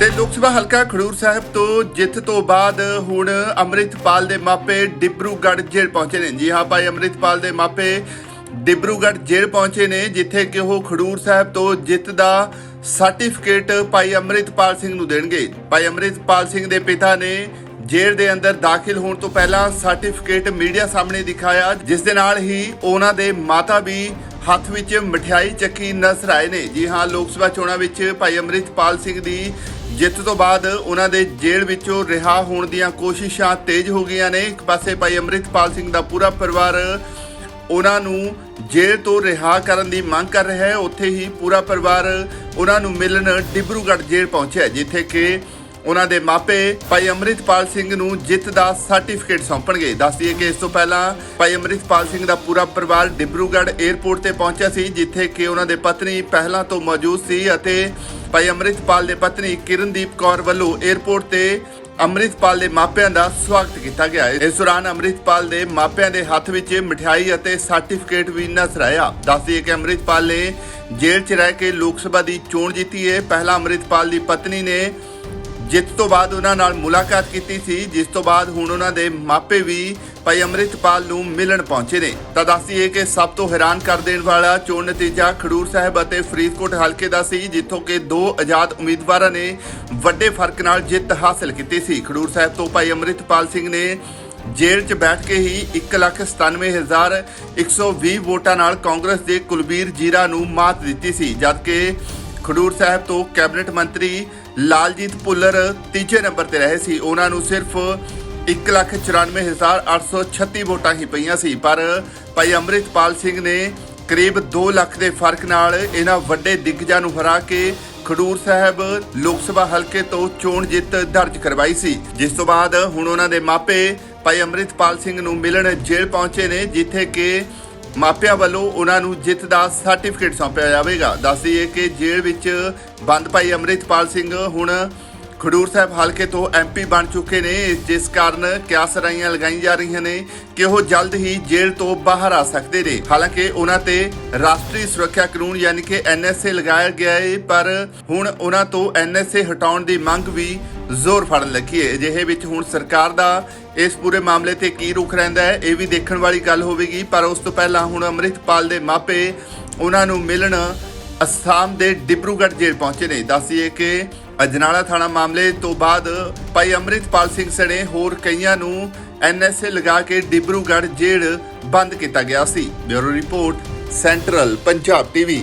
ਤੇ ਲੋਕ ਸਭਾ ਹਲਕਾ ਖਡੂਰ ਸਾਹਿਬ ਤੋਂ ਜਿੱਤ ਤੋਂ ਬਾਅਦ ਹੁਣ ਅੰਮ੍ਰਿਤਪਾਲ ਦੇ ਮਾਪੇ ਡਿਬਰੂਗੜ੍ਹ ਜੇਲ੍ਹ ਪਹੁੰਚੇ ਨੇ। ਜੀ ਹਾਂ ਭਾਈ, ਅੰਮ੍ਰਿਤਪਾਲ ਦੇ ਮਾਪੇ ਡਿਬਰੂਗੜ੍ਹ ਜੇਲ੍ਹ ਪਹੁੰਚੇ ਨੇ, ਜਿੱਥੇ ਕਿ ਉਹ ਖਡੂਰ ਸਾਹਿਬ ਤੋਂ ਜਿੱਤ ਦਾ ਸਰਟੀਫਿਕੇਟ ਭਾਈ ਅੰਮ੍ਰਿਤਪਾਲ ਸਿੰਘ ਨੂੰ ਦੇਣਗੇ। ਭਾਈ ਅੰਮ੍ਰਿਤਪਾਲ ਸਿੰਘ ਦੇ ਪਿਤਾ ਨੇ ਜੇਲ੍ਹ ਦੇ ਅੰਦਰ ਦਾਖਲ ਹੋਣ ਤੋਂ ਪਹਿਲਾਂ ਸਰਟੀਫਿਕੇਟ ਮੀਡੀਆ ਸਾਹਮਣੇ ਦਿਖਾਇਆ, ਜਿਸ ਦੇ ਨਾਲ ਹੀ ਉਹਨਾਂ ਦੇ ਮਾਤਾ ਵੀ ਹੱਥ ਵਿੱਚ ਮਠਿਆਈ ਚੱਕੀ ਨਜ਼ਰ ਆਏ ਨੇ। ਜੀ ਹਾਂ, ਲੋਕ ਸਭਾ ਚੋਣਾਂ ਵਿੱਚ ਭਾਈ ਅੰਮ੍ਰਿਤਪਾਲ ਸਿੰਘ ਦੀ ਜਿੱਤ ਤੋਂ ਬਾਅਦ ਉਹਨਾਂ ਦੇ ਜੇਲ੍ਹ ਵਿੱਚੋਂ ਰਿਹਾ ਹੋਣ ਦੀਆਂ ਕੋਸ਼ਿਸ਼ਾਂ ਤੇਜ਼ ਹੋ ਗਈਆਂ ਨੇ। ਇੱਕ ਪਾਸੇ ਭਾਈ ਅੰਮ੍ਰਿਤਪਾਲ ਸਿੰਘ ਦਾ ਪੂਰਾ ਪਰਿਵਾਰ ਉਹਨਾਂ ਨੂੰ ਜੇਲ੍ਹ ਤੋਂ ਰਿਹਾ ਕਰਨ ਦੀ ਮੰਗ ਕਰ ਰਿਹਾ ਹੈ। ਉੱਥੇ ਹੀ ਪੂਰਾ ਪਰਿਵਾਰ ਉਹਨਾਂ ਨੂੰ ਮਿਲਣ ਡਿਬਰੂਗੜ੍ਹ ਜੇਲ੍ਹ ਪਹੁੰਚਿਆ, ਜਿੱਥੇ ਕਿ ਉਹਨਾਂ ਦੇ ਮਾਪੇ ਭਾਈ ਅੰਮ੍ਰਿਤਪਾਲ ਸਿੰਘ ਨੂੰ ਜਿੱਤ ਦਾ ਸਰਟੀਫਿਕੇਟ ਸੌਂਪਣਗੇ। ਦੱਸਦੀਏ ਕਿ ਇਸ ਤੋਂ ਪਹਿਲਾਂ ਭਾਈ ਅੰਮ੍ਰਿਤਪਾਲ ਸਿੰਘ ਦਾ ਪੂਰਾ ਪਰਿਵਾਰ ਡਿਬਰੂਗੜ੍ਹ 에ਅਰਪੋਰਟ ਤੇ ਪਹੁੰਚਿਆ ਸੀ, ਜਿੱਥੇ ਕਿ ਉਹਨਾਂ ਦੇ ਪਤਨੀ ਪਹਿਲਾਂ ਤੋਂ ਮੌਜੂਦ ਸੀ ਅਤੇ ਭਾਈ ਅੰਮ੍ਰਿਤਪਾਲ ਦੇ ਪਤਨੀ ਕਿਰਨਦੀਪ ਕੌਰ ਵੱਲੋਂ 에ਅਰਪੋਰਟ ਤੇ ਅੰਮ੍ਰਿਤਪਾਲ ਦੇ ਮਾਪਿਆਂ ਦਾ ਸਵਾਗਤ ਕੀਤਾ ਗਿਆ। ਇਸ ਦੌਰਾਨ ਅੰਮ੍ਰਿਤਪਾਲ ਦੇ ਮਾਪਿਆਂ ਦੇ ਹੱਥ ਵਿੱਚ ਮਠਿਆਈ ਅਤੇ ਸਰਟੀਫਿਕੇਟ ਵੀ ਨਜ਼ਰ ਆਇਆ। ਦੱਸਦੀ ਹੈ ਕਿ ਅੰਮ੍ਰਿਤਪਾਲ ਨੇ ਜੇਲ੍ਹ 'ਚ ਰਹਿ ਕੇ ਲੋਕ ਸਭਾ ਦੀ ਚੋਣ ਜਿੱਤੀ ਹੈ ਪਹਿਲਾਂ ਅੰਮ੍ਰਿਤਪਾਲ ਦੀ ਪਤਨੀ ਨੇ ਜਿੱਤ ਤੋਂ ਬਾਅਦ ਉਹਨਾਂ ਨਾਲ ਮੁਲਾਕਾਤ ਕੀਤੀ ਸੀ, ਜਿਸ ਤੋਂ ਬਾਅਦ ਹੁਣ ਉਹਨਾਂ ਦੇ ਮਾਪੇ ਵੀ ਭਾਈ ਅੰਮ੍ਰਿਤਪਾਲ ਨੂੰ ਮਿਲਣ ਪਹੁੰਚੇ ਨੇ। ਤਾਂ ਦੱਸੀਏ ਕਿ ਸਭ ਤੋਂ ਹੈਰਾਨ ਕਰ ਦੇਣ ਵਾਲਾ ਚੋਣ ਨਤੀਜਾ ਖਡੂਰ ਸਾਹਿਬ ਅਤੇ ਫਰੀਦਕੋਟ ਹਲਕੇ ਦਾ ਸੀ, ਜਿੱਥੋਂ ਕਿ ਦੋ ਆਜ਼ਾਦ ਉਮੀਦਵਾਰਾਂ ਨੇ ਵੱਡੇ ਫ਼ਰਕ ਨਾਲ ਜਿੱਤ ਹਾਸਲ ਕੀਤੀ ਸੀ। ਖਡੂਰ ਸਾਹਿਬ ਤੋਂ ਭਾਈ ਅੰਮ੍ਰਿਤਪਾਲ ਸਿੰਘ ਨੇ ਜੇਲ੍ਹ 'ਚ ਬੈਠ ਕੇ ਹੀ 197120 ਵੋਟਾਂ ਨਾਲ ਕਾਂਗਰਸ ਦੇ ਕੁਲਬੀਰ ਜੀਰਾ ਨੂੰ ਮਾਤ ਦਿੱਤੀ ਸੀ, ਜਦਕਿ ਖਡੂਰ ਸਾਹਿਬ ਤੋਂ ਕੈਬਨਿਟ ਮੰਤਰੀ ਲਾਲਜੀਤ ਭੁੱਲਰ ਤੀਜੇ ਨੰਬਰ ਤੇ ਰਹੇ ਸੀ। ਉਹਨਾਂ ਨੂੰ ਸਿਰਫ 194836 ਵੋਟਾਂ ਹੀ ਪਈਆਂ ਸੀ। ਪਰ ਭਾਈ ਅੰਮ੍ਰਿਤਪਾਲ ਸਿੰਘ ਨੇ ਕਰੀਬ 2 ਲੱਖ ਦੇ ਫ਼ਰਕ ਨਾਲ ਇਹਨਾਂ ਵੱਡੇ ਦਿੱਗਜਾਂ ਨੂੰ ਹਰਾ ਕੇ ਖਡੂਰ ਸਾਹਿਬ ਲੋਕ ਸਭਾ ਹਲਕੇ ਤੋਂ ਚੋਣ ਜਿੱਤ ਦਰਜ ਕਰਵਾਈ ਸੀ। ਜਿਸ ਤੋਂ ਬਾਅਦ ਹੁਣ ਉਹਨਾਂ ਦੇ ਮਾਪੇ ਭਾਈ ਅੰਮ੍ਰਿਤਪਾਲ ਸਿੰਘ ਨੂੰ ਮਿਲਣ ਜੇਲ੍ਹ ਪਹੁੰਚੇ ਨੇ, ਜਿੱਥੇ ਕਿ ਮਾਪਿਆਂ ਵੱਲੋਂ ਉਹਨਾਂ ਨੂੰ ਜਿੱਤ ਦਾ ਸਰਟੀਫਿਕੇਟ ਸੌਂਪਿਆ ਜਾਵੇਗਾ। ਦੱਸ ਦਈਏ ਕਿ ਜੇਲ੍ਹ ਵਿੱਚ ਬੰਦ ਭਾਈ ਅੰਮ੍ਰਿਤਪਾਲ ਸਿੰਘ, ਹੁਣ ਖਡੂਰ ਸਾਹਿਬ ਹਲਕੇ ਤੋਂ ਐਮਪੀ ਬਣ ਚੁੱਕੇ ਨੇ, ਜਿਸ ਕਾਰਨ ਕਿਆਸ ਰਾਈਆਂ ਲਗਾਈਆਂ ਜਾ ਰਹੀਆਂ ਨੇ ਕਿ ਉਹ ਜਲਦ ਹੀ ਜੇਲ੍ਹ ਤੋਂ ਬਾਹਰ ਆ ਸਕਦੇ ਨੇ। ਹਾਲਾਂਕਿ ਉਹਨਾਂ ਤੇ ਰਾਸ਼ਟਰੀ ਸੁਰੱਖਿਆ ਕਾਨੂੰਨ ਯਾਨੀ ਕਿ ਐਨਐਸਏ ਲਗਾਇਆ ਗਿਆ ਹੈ ਪਰ ਹੁਣ ਉਹਨਾਂ ਤੋਂ ਐਨਐਸਏ ਹਟਾਉਣ ਦੀ ਮੰਗ ਵੀ ਜ਼ੋਰ ਫੜਨ ਲੱਗੀ ਹੈ ਅਜਿਹੇ ਵਿੱਚ ਹੁਣ ਸਰਕਾਰ ਦਾ ਇਸ ਪੂਰੇ ਮਾਮਲੇ ਤੇ ਕੀ ਰੁਖ ਰਹਿੰਦਾ ਹੈ, ਇਹ ਵੀ ਦੇਖਣ ਵਾਲੀ ਗੱਲ ਹੋਵੇਗੀ। ਪਰ ਉਸ ਤੋਂ ਪਹਿਲਾਂ ਹੁਣ ਅੰਮ੍ਰਿਤਪਾਲ ਦੇ ਮਾਪੇ ਉਹਨਾਂ ਨੂੰ ਮਿਲਣ ਅਸਾਮ ਦੇ ਡਿਬਰੂਗੜ੍ਹ ਜੇਲ੍ਹ ਪਹੁੰਚੇ ਨੇ। ਦੱਸੀਏ ਕਿ ਅਜਨਾਲਾ ਥਾਣਾ ਮਾਮਲੇ ਤੋਂ ਬਾਅਦ ਭਾਈ ਅੰਮ੍ਰਿਤਪਾਲ ਸਿੰਘ ਸਣੇ ਹੋਰ ਕਈਆਂ ਨੂੰ ਐਨਐਸਏ ਲਗਾ ਕੇ ਡਿਬਰੂਗੜ੍ਹ ਜੇਲ੍ਹ ਬੰਦ ਕੀਤਾ ਗਿਆ ਸੀ। Bureau report, Central Punjab TV.